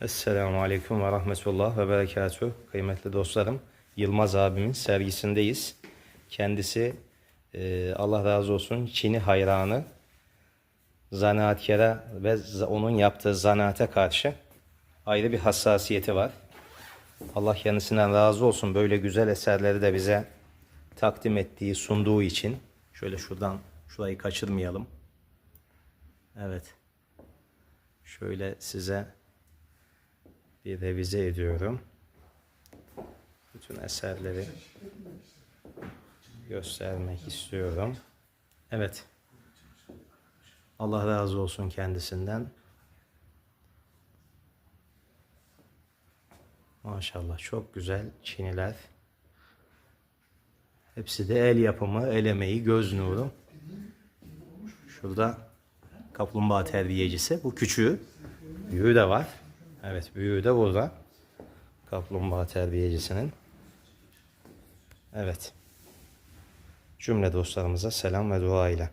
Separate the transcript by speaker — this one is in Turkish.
Speaker 1: Esselamu Aleyküm ve Rahmetullah ve Berekatuhu. Kıymetli dostlarım, Yılmaz abimin sergisindeyiz. Kendisi e, Allah razı olsun Çin'i hayranı, zanaatkara ve onun yaptığı zanaate karşı ayrı bir hassasiyeti var. Allah kendisinden razı olsun böyle güzel eserleri de bize takdim ettiği, sunduğu için. Şöyle şuradan, şurayı kaçırmayalım. Evet. Şöyle size bir revize ediyorum. Bütün eserleri göstermek istiyorum. Evet. Allah razı olsun kendisinden. Maşallah çok güzel çiniler. Hepsi de el yapımı, el emeği, göz nuru. Şurada kaplumbağa terbiyecisi. Bu küçüğü. Büyüğü de var. Evet büyüğü de burada. Kaplumbağa terbiyecisinin. Evet. Cümle dostlarımıza selam ve dua ile.